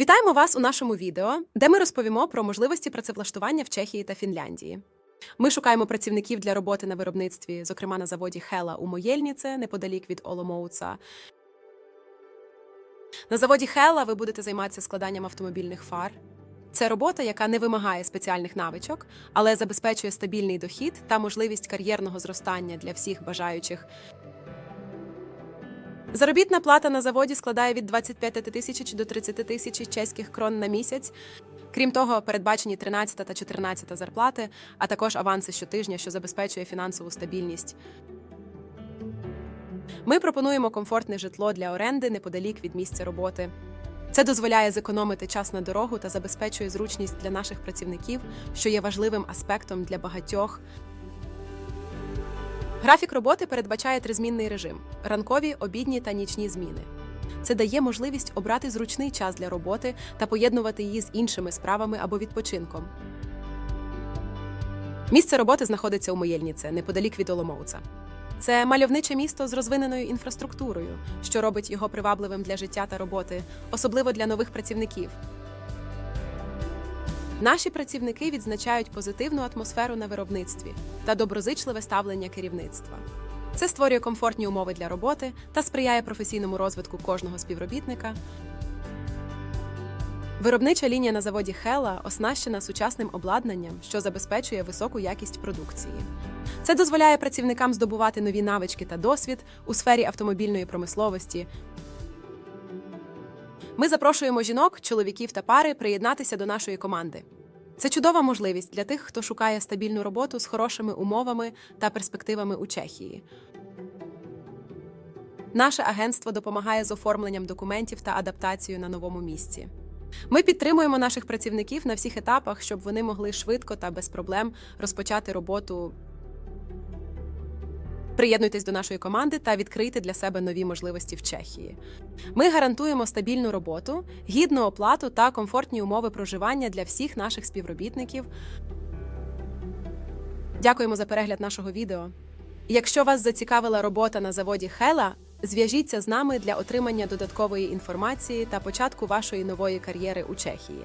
Вітаємо вас у нашому відео, де ми розповімо про можливості працевлаштування в Чехії та Фінляндії. Ми шукаємо працівників для роботи на виробництві, зокрема на заводі Хела у Моєльніце, неподалік від Оломоуца. На заводі Хела ви будете займатися складанням автомобільних фар. Це робота, яка не вимагає спеціальних навичок, але забезпечує стабільний дохід та можливість кар'єрного зростання для всіх бажаючих. Заробітна плата на заводі складає від 25 тисяч до 30 тисяч чеських крон на місяць. Крім того, передбачені 13 та 14 зарплати, а також аванси щотижня, що забезпечує фінансову стабільність. Ми пропонуємо комфортне житло для оренди неподалік від місця роботи. Це дозволяє зекономити час на дорогу та забезпечує зручність для наших працівників, що є важливим аспектом для багатьох. Графік роботи передбачає тризмінний режим: ранкові, обідні та нічні зміни. Це дає можливість обрати зручний час для роботи та поєднувати її з іншими справами або відпочинком. Місце роботи знаходиться у Моєльніце, неподалік від Оломоуца. Це мальовниче місто з розвиненою інфраструктурою, що робить його привабливим для життя та роботи, особливо для нових працівників. Наші працівники відзначають позитивну атмосферу на виробництві та доброзичливе ставлення керівництва. Це створює комфортні умови для роботи та сприяє професійному розвитку кожного співробітника. Виробнича лінія на заводі Хела оснащена сучасним обладнанням, що забезпечує високу якість продукції. Це дозволяє працівникам здобувати нові навички та досвід у сфері автомобільної промисловості. Ми запрошуємо жінок, чоловіків та пари приєднатися до нашої команди. Це чудова можливість для тих, хто шукає стабільну роботу з хорошими умовами та перспективами у Чехії. Наше агентство допомагає з оформленням документів та адаптацією на новому місці. Ми підтримуємо наших працівників на всіх етапах, щоб вони могли швидко та без проблем розпочати роботу. Приєднуйтесь до нашої команди та відкрийте для себе нові можливості в Чехії. Ми гарантуємо стабільну роботу, гідну оплату та комфортні умови проживання для всіх наших співробітників. Дякуємо за перегляд нашого відео. Якщо вас зацікавила робота на заводі Хела, зв'яжіться з нами для отримання додаткової інформації та початку вашої нової кар'єри у Чехії.